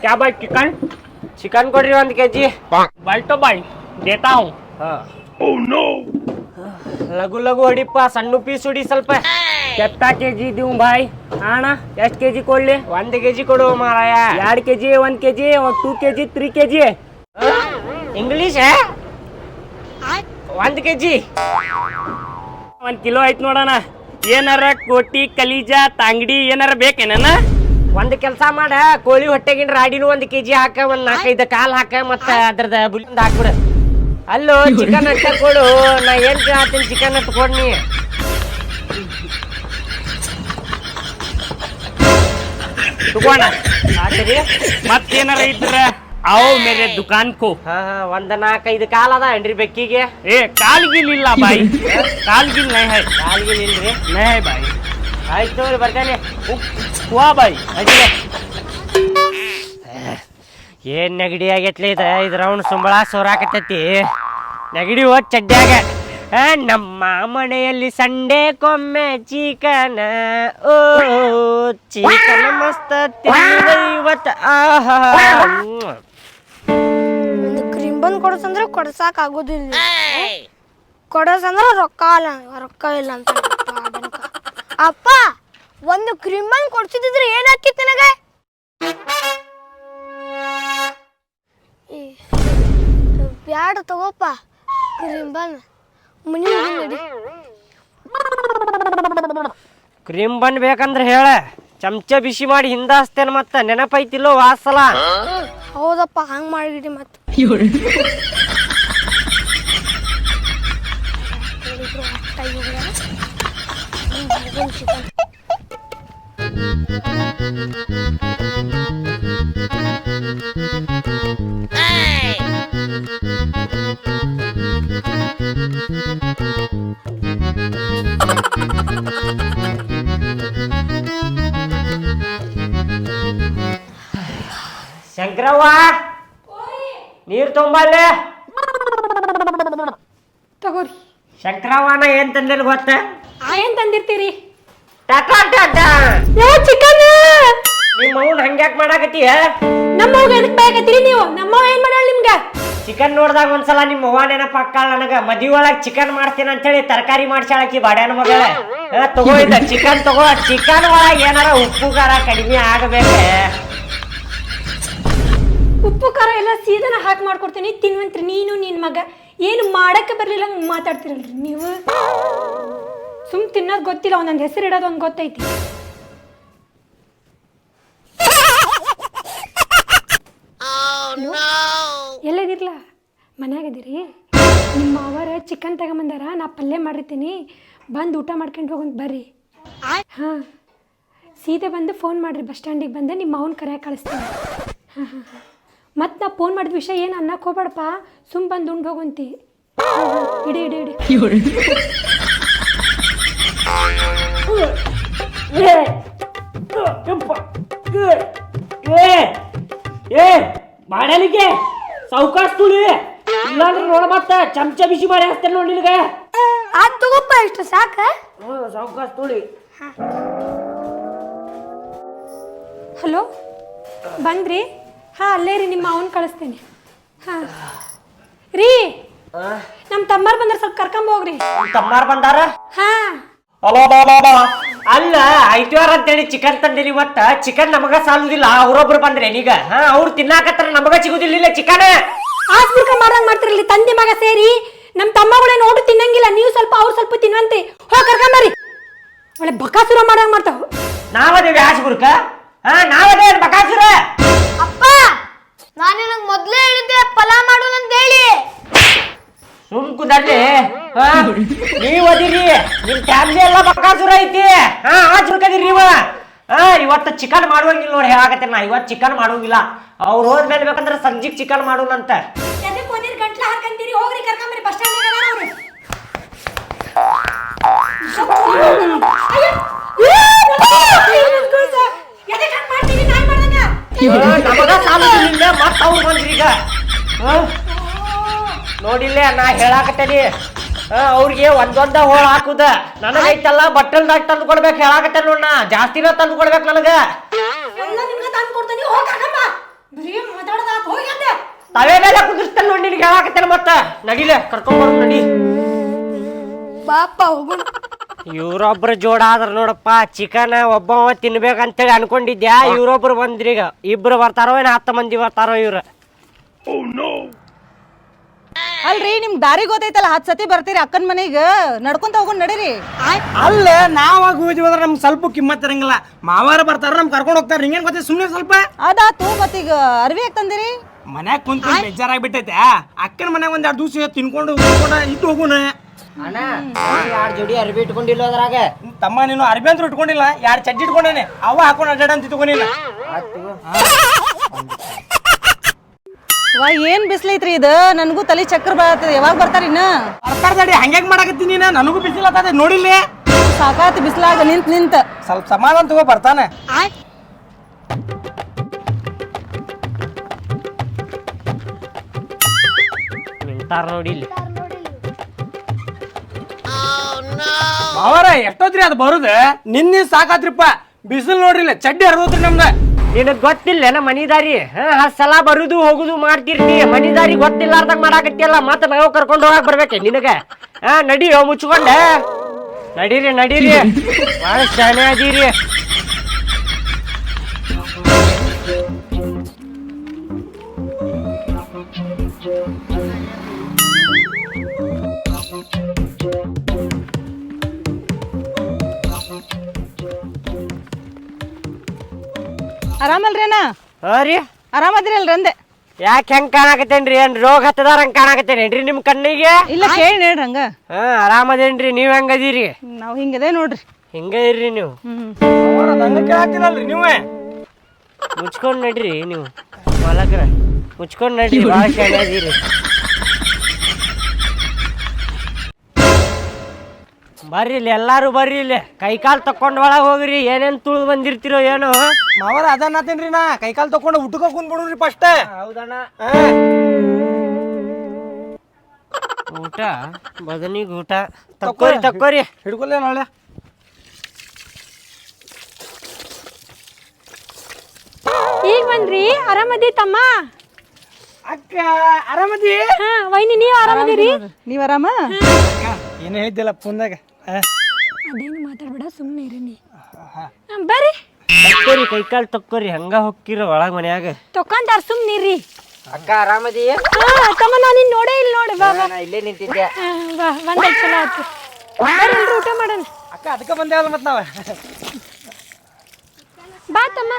क्या भाई chicken chicken ಕೊಡ್ರಿ ಒಂದ್ ಕೆಜಿ बाल तो भाई देता हूँ ಲಘು ಲಘು ಹೊಡಿಪ್ಪ ಸಣ್ಣ ಪೀಸ್ ಹೊಡಿ ಸ್ವಲ್ಪ कितना के जी दूँ भाई ಅಣ್ಣ ಎಷ್ಟು ಕೆ ಜಿ ಕೊಡ್ಲಿ ಒಂದ್ ಕೆಜಿ ಕೊಡು ಮಾರಾಯ ಎರಡು ಕೆ ಜಿ ಒಂದು K G two K G three K G English ಒಂದ್ ಕೆಜಿ ಒಂದು ಕಿಲೋ ಐತ್ ನೋಡೋಣ ಏನಾರ ಕೋಟಿ ಕಲೀಜಾ ತಾಂಗಡಿ ಏನಾರ ಬೇಕೇನ ಒಂದ್ ಕೆಲ್ಸ ಮಾಡ ಕೋಳಿ ಹೊಟ್ಟೆಗಿನ ರಾಡಿನೂ ಒಂದ್ ಕೆಜಿ ಹಾಕ ಒಂದ್ ನಾಲ್ಕೈದು ಕಾಲ್ ಹಾಕ ಮತ್ತ ಅದ್ರದ ಬುಲಿಂದ ಹಾಕ್ಬಿಡ. ಅಲ್ಲೋ ಚಿಕನ್ ಅಂತ ಕೊಡು ನಾ ಏನ್ ಕೇಳತ್ತೀನಿ ಚಿಕನ್ ಅಂತ ಕೊಡ್ನಿ ತಗೋಣ. ಆತರಿ. ಮತ್ತೇನಾರ ಇದ್ರ? ಅವ್ ಮೇರೆ ದುಕಾನ್ ಕೋ ಹಾ ಹಾ ಒಂದ್ ನಾಲ್ಕೈದು ಕಾಲ್ ಅದ ಏನ್ರಿ ಬೆಕ್ಕಿಗೆ. ಏ ಕಾಲ್ಗಿಲ್ ಇಲ್ಲ ಬಾಯಿ ಕಾಲ್ಗಿಲ್ ನೈ ಹೈ ಕಾಲ್ಗಿಲ್ ಇಲ್ರಿ. ನೈ ಹೈ ಬಾಯಿ. ಆಯ್ತು ಬರ್ತಾನೆ ಬರ್ತೇನೆ. ಹುವಾ ಬಾಯ್ ಏನ್ ನೆಗಡಿ ಆಗೈತ್ಲೆ ಇದ? ರೌಂಡ್ ಸುಂಬಳ ಸೋರಾಕತ್ತೈತಿ. ನೆಗಡಿ ಹೋದ್ ಚಡ್ಡ್ಯಾಗ ಆ, ನಮ್ಮ ಮನೆಯಲ್ಲಿ ಸಂಡೆ ಕೊಮ್ಮೆ ಚಿಕನ. ಓ ಚಿಕನ ಮಸ್ತ ಇವತ್ತು. ಆಹಾ. ಕ್ರೀಮ್ ಬಂದ್ ಕೊಡಸಂದ್ರೆ ಕೊಡ್ಸಾಕ್ ಆಗೋದಿಲ್ಲ. ಕೊಡಸಂದ್ರೆ ರೊಕ್ಕ ಇಲ್ಲ ರೊಕ್ಕ ಇಲ್ಲ ಅಂತ. ಅಪ್ಪ ಒಂದು ಕ್ರೀಮ್ ಬಂದ್ ಕೊಡ್ಸಿದ್ರೆ ಏನಾಕಿತ್ತು ನನಗೆ? ಈ, ಬ್ಯಾಡ ತಗೋಪ್ಪ ಕ್ರೀಮ್ ಬಂದ್ ಮನಿ ನಡಿ. ಕ್ರೀಮ್ ಬನ್ ಬೇಕಂದ್ರೆ ಹೇಳ ಚಮಚ ಬಿಸಿ ಮಾಡಿ ಹಿಂದಾಸ್ತೇನೆ ಮತ್ತೆ ನೆನಪೈತಿಲ್ಲೋ ವಾಸಲ? ಹೌದಪ್ಪ ಹಂಗ್ ಮಾಡಿಡಿ ಮತ್ತ. ಶಂಕರವ್ವ! ನೀರು ತುಂಬಲ್ಲೇ ತಗೋರಿ. ಶಂಕರವ್ವನ ಏನ್ ತಂದಿರ್ ಗೊತ್ತ? ಆ ಏನ್ ತಂದಿರ್ತೀರಿ? ಟಾಟಾ ಟಾಟಾ ಚಿಕನ್ ನಿಮ್ಮ ಅವ್ನ ಹಂಗ್ಯಾಕ್ ಮಾಡಾಕತ್ತೀಯ? ನಮ್ಮ ಎದಕ್ ಬೇಕತ್ತೀರಿ ನೀವು? ನಮ್ಮ ಏನ್ ಮಾಡಾಳ ನಿಮ್ಗ? ಚಿಕನ್ ನೋಡ್ದಾಗ ಒಂದ್ಸಲ ನಿಮ್ಮ ಅವ್ವ ನೆನಪಾಕ್ಕಾಳ ನನಗ. ಮದಿ ಒಳಗ್ ಚಿಕನ್ ಮಾಡ್ತೀನಿ ಅಂತೇಳಿ ತರಕಾರಿ ಮಾಡ್ಸಾಳಕಿ ಬಾಡ್ಯಾನ ಮಗಳ. ತಗೋ ಇದ್ದ ಚಿಕನ್ ತಗೋ. ಚಿಕನ್ ಒಳಗ ಏನಾರ ಉಪ್ಪು ಖಾರ ಕಡಿಮೆ ಆಗಬೇಕೆ. ಉಪ್ಪು ಖಾರ ಎಲ್ಲ ಸೀದನ ಹಾಕಿ ಮಾಡ್ಕೊಡ್ತೀನಿ. ತಿನ್ವಂತ್ರಿ ನೀನು ನಿನ್ನ ಮಗ. ಏನು ಮಾಡಕ್ಕೆ ಬರಲಿಲ್ಲ ಮಾತಾಡ್ತಿರಲ್ರಿ ನೀವು? ಸುಮ್ ತಿನ್ನೋದು ಗೊತ್ತಿಲ್ಲ ಒಂದೊಂದು ಹೆಸರು ಇಡೋದು ಒಂದು ಗೊತ್ತೈತಿ. ಎಲ್ಲದಿರ್ಲ? ಮನ್ಯಾಗದಿರಿ ನಿಮ್ಮ ಅವರ ಚಿಕನ್ ತಗೊಂಬಂದಾರ ನಾ ಪಲ್ಯ ಮಾಡಿರ್ತೀನಿ. ಬಂದು ಊಟ ಮಾಡ್ಕೊಂಡು ಹೋಗಂತ ಬರ್ರಿ. ಹಾಂ. ಸೀದಾ ಬಂದು ಫೋನ್ ಮಾಡಿರಿ ಬಸ್ ಸ್ಟ್ಯಾಂಡಿಗೆ ಬಂದೆ ನಿಮ್ಮ ಅವನ ಕರೆಯಾಗಿ ಕಳಿಸ್ತೀನಿ. ಹಾಂ ಹಾಂ ಹಾಂ. ಮತ್ತು ನಾ ಫೋನ್ ಮಾಡಿದ ವಿಷಯ ಏನು ಅನ್ನಕ್ಕೆ ಹೋಗ್ಬೇಡಪ್ಪ. ಸುಮ್ ಬಂದು ಉಂಡು ಹೋಗಂತಿ. ಇಡಿ ಇಡಿ ಇಡಿ. ಏ ಏ ಬಾಡಲಿಗೆ ಸಾವ್ಕಾಸ್ ತುಳಿ. ಇಲ್ಲಾಂದ್ರೆ ನೋಡ ಮತ್ತ ಚಮಚ ಬಿಸಿ ಮಾಡಿ ಹಾಕ್ತೇನೆ ನೋಡಿ ನಿನಗೆ. ಅದ್ ತಗೋಪ್ಪ ಇಷ್ಟು ಸಾಕ. ಸೌಕಾಶ ತುಳಿ. ಹಲೋ? ಬಂದ್ರಿ? ಹಾಂ ಅಲ್ಲೇ ರೀ ನಿಮ್ಮ ಅವನ್ ಕಳಿಸ್ತೀನಿ. ಹಾಂ. ರೀ ನಮ್ಮ ತಮ್ಮರು ಬಂದ್ರೆ ಸ್ವಲ್ಪ ಕರ್ಕೊಂಡ್ ಹೋಗ್ರಿ. ತಮ್ಮಾರ್ ಬಂದಾರ? ಬಾ ಅಲ್ಲ ಐತಿವಾರ ಅಂತೇಳಿ ಚಿಕನ್ ತಂದಿರಿ ಇವತ್ತ ಚಿಕನ್ ನಮಗ ಸಾಲುದಿಲ್ಲ ಅವ್ರೊಬ್ರು ಬಂದ್ರೆ ನೀಗ. ಹಾ ಅವ್ರು ತಿನ್ನಾಕತ್ತಾರ ನಮಗ ಸಿಗುದಿಲ್ಲ ಚಿಕನ್ ಆಸ್ಬುರ್ಕ ಮಾಡಂಗ್ ಮಾಡ್ತಿರಲಿ ತಂದೆ ಮಗ ಸೇರಿ. ನಮ್ಮ ತಮ್ಮಗಳೇ ನೋಡು ತಿನ್ನಂಗಿಲ್ಲ ನೀವು ಸ್ವಲ್ಪ ಅವ್ರು ಸ್ವಲ್ಪ ತಿನ್ವಂತೆ ಹೋಗಿ ಕರ್ಕೊಂಬರಿ ಒಳ್ಳೆ ಬಕಾಸುರ ಮಾಡಂಗ್ ಮಾಡ್ತಾವ. ನಾವದೇವಿ ಆಸ್ಬುರ್ಕ ಹಾ ನಾವದೇ ಬಕಾಸುರ ಅಪ್ಪ ನಾನು ನಿನಗೆ ಮೊದ್ಲೇ ಹೇಳಿದ್ದೆ ಫಲ ಮಾಡೋಣ ಅಂತ ಹೇಳಿ ಸುಮ್ ಕುದರ್ಲಿ ಹಾ ನೀವ್ ಅದಿರಿ ನಿಮ್ ಫ್ಯಾಮಿಲಿ ಎಲ್ಲ ಬಕಾಸುರ ಐತಿ. ಹಾ ಆಸ್ಬುರ್ಕದಿರಿ ನೀವ. ಹಾ ಇವತ್ತು ಚಿಕನ್ ಮಾಡುವಂಗಿಲ್ಲ ನೋಡಿ ಹೇಳಾಕತ್ತೆ ನಾ. ಇವತ್ತು ಚಿಕನ್ ಮಾಡುವಂಗಿಲ್ಲ. ಅವ್ರು ಹೋದ್ಮೇಲೆ ಬೇಕಂದ್ರೆ ಸಂಜಿಗ್ ಚಿಕನ್ ಮಾಡೋಣಂತ ಎದಕ್ಕೆ ಒಂದಿನ ಗಂಟ್ಲ ಹಾಕಂತೀರಿ ಹೋಗ್ರಿ ಕರ್ಕೊಂಬರ್ರಿ ಬಸ್ ಸ್ಟ್ಯಾಂಡ್ ಹಾ, ನಮಗ ಇಲ್ಲ ಮತ್ತ ಅವ್ರು ಬಂದ್ರಿ ಈಗ. ಹಾ? ನೋಡಿಲ್ಲ ನಾ ಹೇಳಾಕತ್ತೇನಿ. ಅವ್ರಿಗೆ ಒಂದೊಂದ ಹೋಳ ಹಾಕುದ. ನನಗೈತಲ್ಲ ಬಟ್ಟಲ್ದಾಗ ತಂದು ಕೊಡ್ಬೇಕು ಹೇಳಾಕತ್ತ ನೋಡ್ ನಾ. ಜಾಸ್ತಿನ ತಂದು ಕೊಡ್ಬೇಕು ನನಗ. ತಾವೇ ತಲೆ ಮೇಲೆ ಕುದಿಸ್ತೇನೆ ನೋಡಿ ನಿನಗೆ ಹೇಳಾಕತ್ತೇನೆ ಮತ್ತ. ನಡಿಲೆ ಕರ್ಕೊಂಡ್ಬರ ನಡಿ. ಪಾಪ ಹೋಗೋಣ ಇವ್ರೊಬ್ರು ಜೋಡ ಆದ್ರ ನೋಡಪ್ಪ ಚಿಕನ್ ಒಬ್ಬವ ತಿನ್ಬೇಕಂತೇಳಿ ಅನ್ಕೊಂಡಿದ್ಯಾ? ಇವ್ರೊಬ್ರು ಬಂದ್ರೀಗ. ಇಬ್ರು ಬರ್ತಾರೋ ಏನ್ ಹತ್ತು ಮಂದಿ ಬರ್ತಾರೋ ಇವ್ರು? ಅಲ್ರಿ ನಿಮ್ ದಾರಿ ಗೊತ್ತೈತಲ್ಲ ಹತ್ ಸತಿ ಬರ್ತೀರಿ ಅಕ್ಕನ ಮನೆಗೆ. ನಡ್ಕೊಂತ ಹೋಗೋಣ ನಡೀರಿ. ಅಲ್ಲ ನಾವಾಗ ಹೋಗಿ ಹೋದ್ರೆ ನಮ್ಗೆ ಸ್ವಲ್ಪ ಕಿಮ್ಮತ್ ಇರಂಗಿಲ್ಲ. ಮಾವಾರ ಬರ್ತಾರ ನಮ್ ಕರ್ಕೊಂಡು ಹೋಗ್ತಾರೆ ನಿಂಗೇನ್ ಗೊತ್ತೈತೆ ಸುಮ್ಮನೆ ಸ್ವಲ್ಪ. ಅದಾತು ಮತ್ತೀಗ ಅರ್ವಿ ಯಾಕೆ ತಂದಿರಿ? ಮನ್ಯಾಗ ಕುಂತ ಬೇಜಾರಾಗ್ಬಿಟ್ಟೈತೆ. ಅಕ್ಕನ ಮನ್ಯಾಗ ಒಂದ್ ಎರಡು ದಿವಸ ತಿನ್ಕೊಂಡು ಉಳ್ಕೊಂಡ ಇಟ್ಟು ಹೋಗುಣ ಅಣ್ಣ ಯಾರ್ ಜೋಡಿ ಅರ್ಬಿ ಇಟ್ಕೊಂಡಿಲ್ಲ ಅದ್ರಾಗ? ತಮ್ಮ ನೀನು ಅರ್ಬಿ ಅಂತ ಇಟ್ಕೊಂಡಿಲ್ಲ ಯಾರು ಚಡ್ಡಿ ಇಟ್ಕೊಂಡೇನೆ ಅವ ಹಾಕೊಂಡು ಅಡ್ಡಾಡ ಅಂತ ಇಟ್ಕೊಂಡಿಲ್ಲ. ವಾ ಏನ್ ಬಿಸ್ಲೈತ್ರಿ ಇದು? ನನಗೂ ತಲೆ ಚಕ್ರ ಬರತ್ತದ. ಯಾವಾಗ ಬರ್ತಾರ ಇನ್ನ? ಸರ್ಕಾರ ಮಾಡಾಕತ್ತೀನಿ ಹಂಗ್ಯಾಕ್ ಮಾಡಕತ್ತೀನಿ ನೀನು? ನನಗೂ ಬಿಸಿಲತ್ತದ ನೋಡಿಲ್ಲ? ಸಾಕಾತ್ ಬಿಸ್ಲಾಗ ನಿಂತ್ ನಿಂತ. ಸ್ವಲ್ಪ ಸಮಾಧಾನ ತಗೋ ಬರ್ತಾನೆ. ನಿಂತಾರ ನೋಡಿ ಇಲ್ಲಿ. ಮಾವಾರ ಎಷ್ಟೋತ್ರಿ ಅದು ಬರುದ? ನಿನ್ನೆ ಸಾಕಾತ್ರಿಪ್ಪ. ಬಿಸಿಲು ನೋಡ್ರಿಲ್ಲ ಚಡ್ಡಿ ಹರಿದೋತ್ರಿ ನಮ್ದ ನಿನಗ್ ಗೊತ್ತಿಲ್ಲ ಮನಿದಾರಿ? ಹಾ ಸಲ ಬರುದು ಹೋಗುದು ಮಾಡ್ತಿರ್ತಿ. ಮನಿದಾರಿ ಗೊತ್ತಿಲ್ಲಾರ್ದಂಗ ಮಾಡಾಕತ್ತಿಯಲ್ಲ, ಮತ್ತೆ ನಾವು ಕರ್ಕೊಂಡು ಹೋಗಕ್ ಬರ್ಬೇಕೆ ನಿನಗ? ಹಾ ನಡಿ ಮುಚ್ಕೊಂಡ. ನಡೀರಿ ನಡೀರಿ. ಭಾಳ ಶಾನೆ ಅದೀರಿ. ಆರಾಮಲ್ರಿ ಅಣ್ಣ ಹಾ ರೀ. ಆರಾಮದಿರಲ್ರಿ ಅಂದೆ. ಯಾಕೆ ಹೆಂಗ್ ಕಾಣಾಕತ್ತೇನ್ರಿ? ಏನ್ ರೋಗ ಹತ್ತದಾರ ಹಂಗ ಕಾಣಾಕತ್ತೇನೇನ್ರಿ ನಿಮ್ ಕಣ್ಣಿಗೆ? ಇಲ್ಲ ಕೇಳಿ ನೋಡ್ರಿ ಹಂಗ. ಹಾ ಆರಾಮದೇನ್ರಿ? ನೀವ್ ಹೆಂಗದೀರಿ ನಾವ್ ಹಿಂಗದೆ ನೋಡ್ರಿ. ಹಿಂಗ ಇರ್ರಿ ನೀವು. ಕೇಳಾಕ್ತಿನಲ್ರಿ ನೀವೇ? ಮುಚ್ಕೊಂಡ್ ನಡ್ರಿ ನೀವು. ಮಲಗ್ರ ಮುಚ್ಕೊಂಡ್ ನಡ್ರಿ ಭಾಳ ಶಾನೆ ಬರ್ರಿ ಇಲ್ಲಿ ಎಲ್ಲಾರು ಬರ್ರಿ ಇಲ್ಲಿ ಕೈ ಕಾಲ್ ತಕೊಂಡ್ ಒಳಗ್ ಹೋಗ್ರಿ ಏನೇನ್ ತುಳಿದು ಬಂದಿರ್ತಿರೋ ಏನೋ. ಮಾವರ ಅದನ್ನತ್ತೇನ್ರಿ ನಾ. ಕೈಕಾಲ್ ತಕೊಂಡು ಊಟಕ್ಕೆ ಕುಂತ್ ಬಿಡುನ್ರಿ ಫಸ್ಟ್ ಹೌದಣ್ಣ. ಊಟ ಬದನಿಗ್ ಊಟ. ತಕ್ಕೋರಿ. ತಕ್ಕೋರಿ ಹಿಡ್ಕೊಲ್ಲ ನಾಳೆ. ಈಗ ಬಂದ್ರಿ? ಅರಮದಿ ತಮ್ಮ? ಅಕ್ಕ ಅರಮದಿ ಹಾ ವೈನಿ ನೀವು ಆರಾಮದಿರಿ? ನೀವ್ ಆರಾಮ? ಏನು ಹೇಳ್ತಿಲ್ಲ ಫೋನ್ದಾಗ ಅದೇನು ಮಾತಾಡ್ಬೇಡ ಸುಮ್ಮನೆ ಇರೀನಿ ನೀ. ಹಾ, ಬರ್ರಿ. ತಕ್ಕೋರಿ ಕೈ ಕಾಲು ತಕ್ಕೋರಿ ಹಂಗ ಹೊಕ್ಕಿರ ಒಳಗ ಮನ್ಯಾಗ? ತೊಕೊಂತಾರ ಸುಮ್ಮನೆ ಇರ್ರಿ ಅಕ್ಕ ಆರಾಮದಿ? ಹಾ ತಮ್ಮ ನಾನು ನಿನ್ ನೋಡೇ ಇಲ್ಲ ನೋಡಿ ಬಾ ಬಾ. ನಾ ಇಲ್ಲೇ ನಿಂತಿದ್ದೆ. ಬಾ ಬಂದ ಚಲೋ ಆಯ್ತು ಊಟ ಮಾಡೋಣ. ಅಕ್ಕ ಅದಕ್ಕೆ ಬಂದೇವಲ್ಲ ಮತ್ತೆ ನಾವು. ಬಾ ತಮ್ಮ.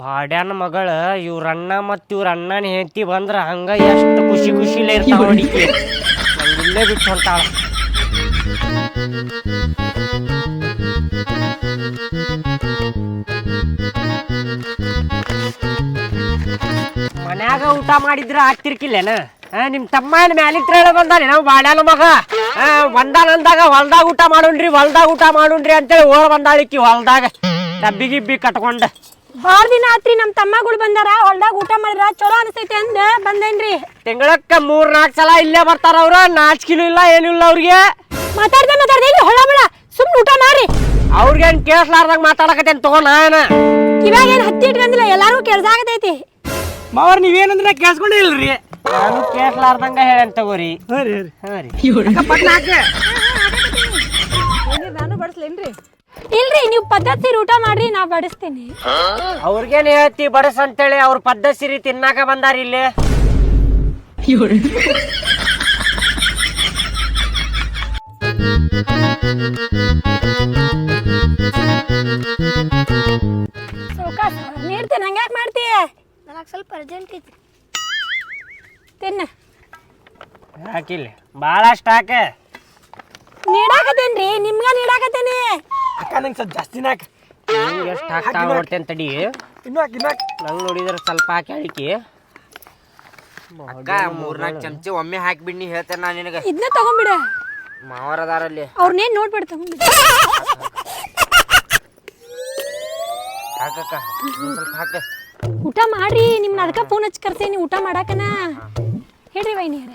ಬಾಡ್ಯಾನ ಮಗಳ, ಇವ್ರ ಅಣ್ಣ ಮತ್ ಇವ್ರ ಅಣ್ಣನ ಹೆಂಡತಿ ಬಂದ್ರ ಹಂಗ ಎಷ್ಟು ಖುಷಿ ಖುಷಿಲೇ ಇರ್ತಾವ ಇಲ್ಲೇ ಬಿಟ್ಟು ಹೊಂಟಾಳ ಮನ್ಯಾಗ ಊಟ ಮಾಡಿದ್ರ ಆಗ್ತಿರ್ಕಿಲ್ಲೇನ? ನಿಮ್ ತಮ್ಮ ಮ್ಯಾಲಿತ್ರ ಬಂದಾನೆ ನಾವು ಬಾಡ್ಯಾನ ಮಗ. ಬಂದಾನ ಅಂದಾಗ ಹೊಲ್ದಾಗ ಊಟ ಮಾಡೋಣ್ರಿ, ಹೊಲ್ದಾಗ ಊಟ ಮಾಡೋಣ್ರಿ ಅಂತೇಳಿ ಓಡ್ ಬಂದಾಳಿಕ್ಕಿ ಹೊಲ್ದಾಗ. ಡಬ್ಬಿ ಗಿಬ್ಬಿ ಕಟ್ಕೊಂಡ. ಬಾಳ ದಿನ ಆತ್ರಿ ನಮ್ ತಮ್ಮಗಳು ಬಂದಾರ ಹೊಲ್ದಾಗ ಊಟ ಮಾಡಿದ್ರ ಚಲೋ ಅನಿಸ್ತೈತಿ ಅಂದ ಬಂದೇನ್ರಿ. ತಿಂಗಳಕ್ಕ ಮೂರ್ ನಾಲ್ಕು ಸಲ ಇಲ್ಲೇ ಬರ್ತಾರ ಅವ್ರ ನಾಚಿಕಿಲು ಇಲ್ಲ ಏನಿಲ್ಲ ಅವ್ರಿಗೆ. ಮಾತಾಡ್ದೆ ಮಾತಾಡ್ದೆ ಇಲ್ಲಿ ಹೊಳ ಬಿಡ ಸುಮ್ನೆ ಊಟ ಮಾಡ್ರಿ ಅವ್ರಿಗೇನ್ ಕೇಳಿಸ್ಲಾರ್ದಂಗ ಮಾತಾಡಕತ್ತೇನ್ ತಗೋ ನಾನ. ಇವಾಗ ಏನ್ ಹತ್ತಿ ಇಟ್ಕಂದಿಲ್ಲ ಎಲ್ಲಾರು ಕೆಲ್ಸಾಗತೈತಿ ಮಾವಾರ ನೀವೇನಂದ್ರೆ ಕೇಳಿಸ್ಕೊಂಡಿಲ್ರಿ ನಾನು ಕೇಳಿಸ್ಲಾರ್ದಂಗ ಹೇಳೇನ್ ತಗೋರಿ. ಹಾ ರೀ ಹಾ ರೀ. ನಾನು ಬಡಿಸ್ಲೇನ್ರಿ. ಇಲ್ರಿ ನೀವು ಪದ್ಧತಿ ಊಟ ಮಾಡ್ರಿ ನಾ ಬಡಿಸ್ತೀನಿ. ಅವ್ರಿಗೇನ್ ಹೇಳ್ತಿ ಬಡಸ್ ಅಂತೇಳಿ ಅವ್ರ ಪದ್ಧತಿ ರೀ ತಿನ್ನಾಕ ಬಂದಾರ ಇಲ್ಲಿ. ಸೌಕಾಸ ನೀಡ್ತೀನಿ ಹಂಗ್ಯಾಕ್ ಮಾಡ್ತೀಯ ನನಗೆ ಸ್ವಲ್ಪ ಅರ್ಜೆಂಟ್ ಐತಿ. ತಿನ್ನ ಹಾಕಿಲ್ಲ ಭಾಳ ಹಾಕೆ. ನೀಡಾಕತ್ತೇನ್ರಿ ನಿಮ್ಗ ನೀಡಾಕತ್ತೇನಿ ಅಕ್ಕ ನಂಗೆ ಸ್ವಲ್ಪ ಜಾಸ್ತಿನ ಹಾಕ. ಎಷ್ಟು ಹಾಕ್ತಾ ನೋಡ್ತೇನೆ ತಡಿ. ಇನ್ನೂ ಹಾಕಿ ಇನ್ನೂ ಹಾಕಿ. ನಂಗೆ ನೋಡಿದ್ರೆ ಸ್ವಲ್ಪ ಹಾಕಿ ಅಡಿಕೆ ಅಕ್ಕ ಮೂರ್ನಾಲ್ಕು ಚಮಚ ಒಮ್ಮೆ ಹಾಕಿಬಿಡ್ನಿ ಹೇಳ್ತೇನೆ ನಾನು ನಿನಗೆ. ಇದನ್ನ ತಗೊಂಬಿಡ. ಮಾವರದಾರಲ್ಲಿ. ಅವ್ರನ್ನೇನು ನೋಡ್ಬೇಡ ತಗೊಂಬಿಡ. ಹಾಕಕ್ಕ ಇನ್ನೊಂದ್ ಸ್ವಲ್ಪ ಹಾಕ. ಊಟ ಮಾಡ್ರಿ ನಿಮ್ನ ಅದಕ್ಕೆ ಫೋನ್ ಹಚ್ಚಿ ಕರ್ಸೇನಿ ಊಟ ಮಾಡಾಕನ ಹೇಳ್ರಿ ವೈನಿಯರ.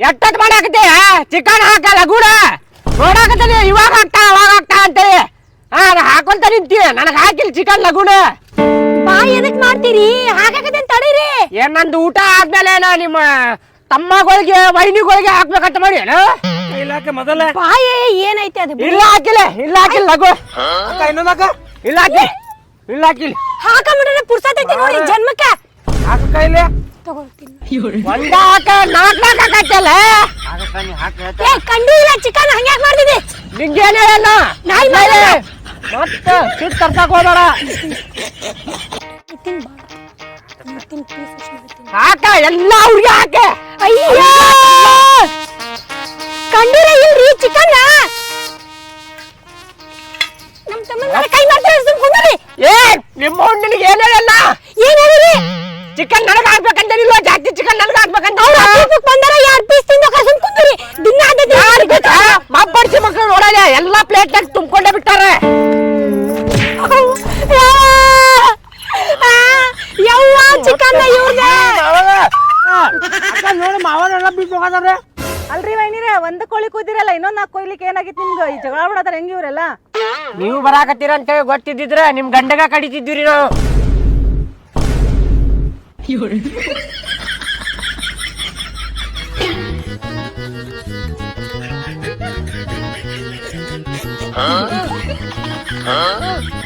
ಎಟ್ಟಟ್ ಮಾಡಾಕತ್ತಿ ಚಿಕನ್ ಹಾಕ ಗೂಡ. ನೋಡಾಕತ್ತೀನಿ ಇವಾಗ ಹಾಕ್ತಾ ಅವಾಗ ಹಾಕ್ತಾ ಅಂತೇಳಿ. ಹಾ ನಾ ಹಾಕೊಂತ ನಿಂತಿ ನನಗೆ ಹಾಕಿಲ್ಲ ಚಿಕನ್ ಲಗುಣ ಬಾಯಿ ಎದಕ್ ಮಾಡ್ತೀರಿ? ಹಾಕಾಕತ್ತೆ ತಡೀರಿ ಏನ್ ನಂದು ಊಟ ಆದ್ಮೇಲೆ ನಾ ನಿಮ್ಮ ತಮ್ಮಗಳಿಗೆ ವೈನಿಗಳಿಗೆ ಹಾಕ್ಬೇಕಂತ ಮಾಡಿ ಏನು ಇಲ್ಲಾಕೆ ಮೊದಲ? ಬಾಯಿ ಏನೈತೆ ಅದು? ಇಲ್ಲ ಹಾಕಿಲ್ಲ ಇಲ್ಲ ಹಾಕಿಲ್ಲ ಲಗು ಇನ್ನೊಂದಕ್ಕ ಇಲ್ಲ. ಹಾಕಿ ಇಲ್ಲ ಹಾಕಿಲ್ಲ ಹಾಕಂಬಿಟ್ರೆ ಪುರ್ಸತೈತಿ ನೋಡಿ ಜನ್ಮಕ್ಕೆ. ಇಲ್ಲಿ. ತಗೊಳ್ತೀನಿ ಒಂದ ಹಾಕ ನಾಲ್ಕು ನಾಲ್ಕು ಹಾಕತ್ತಲ್ಲ ಅದಕ್ಕ ನೀ ಹಾಕಿ ಹೇಳ್ತ ಏ ಕಂಡಿಲ್ಲ ಚಿಕನ್ ಮಾಡ್ತಿದ್ದಿ ಹೇಳಲ್ಲ? ನಾಯಿ. ಮತ್ತೆ ತರ್ಸಕ್ ಹೋದಾರ ಹಾಕ ಎಲ್ಲ ಅವ್ರಿಗೆ ಹಾಕೆ. ಅಯ್ಯೋ! ಕಂಡಿರ ಇಲ್ರಿ ಚಿಕನ್ ನಮ್ ತಮ್ಮನ ಕೈ ಮಾಡ್ತಾರೆ ಸುಮ್ ಕುಂದ್ರಿ ಏ ನಿಮ್ಮ ನಿನಗೆ ಏನ್ ಹೇಳಲ್ಲ? ಏನ್ ಹೇಳಿರಿ ಚಿಕನ್ ನನಗೆ ಹಾಕ್ಬೇಕಂತೇನಿಲ್ವ ಜಾಸ್ತಿ ಚಿಕನ್ ನನಗೆ ಹಾಕ್ಬೇಕಂತ ಅವ್ರು ಬಂದಾರ ಎರಡ್ ಪೀಸ್ ತಿಂದು ಕಸನ್ ಕುಂದ್ರಿ. ದಿನ ಅದೇ ಮಬ್ಬಡಿಸಿ ಮಕ್ಕಳು ನೋಡಲ್ಲ ಎಲ್ಲಾ ಪ್ಲೇಟ್ನಾಗ ತುಂಬಿಕೊಂಡೇ ಬಿಟ್ಟಾರೆ. ಯವ್ವ! ಚಿಕನ್ ಇವ್ರಿಗೆ? ಅಕ್ಕ ನೋಡಿ ಮಾವನೆಲ್ಲ ಬಿಟ್ಟು ಹೋಗದಾರೆ. ಅಲ್ರಿ ವೈನಿರೇ ಒಂದ್ ಕೋಳಿ ಕೂದಿರಲ್ಲ ಇನ್ನೊಂದ್ ನಾಲ್ಕು ಕೊಯ್ಲಿಕ್ಕೆ ಏನಾಗಿತ್ತು ನಿಮ್ಗೆ? ಈ ಜಗಳ ಬಿಡತಾರ ಹೆಂಗ್ ಇವ್ರೆಲ್ಲ? ನೀವು ಬರಾಕತ್ತೀರ ಅಂತೇಳಿ ಗೊತ್ತಿದ್ದಿದ್ರೆ ನಿಮ್ ಗಂಡಗ ಕಡಿತಿದ್ವಿ ನಾವು. Huh?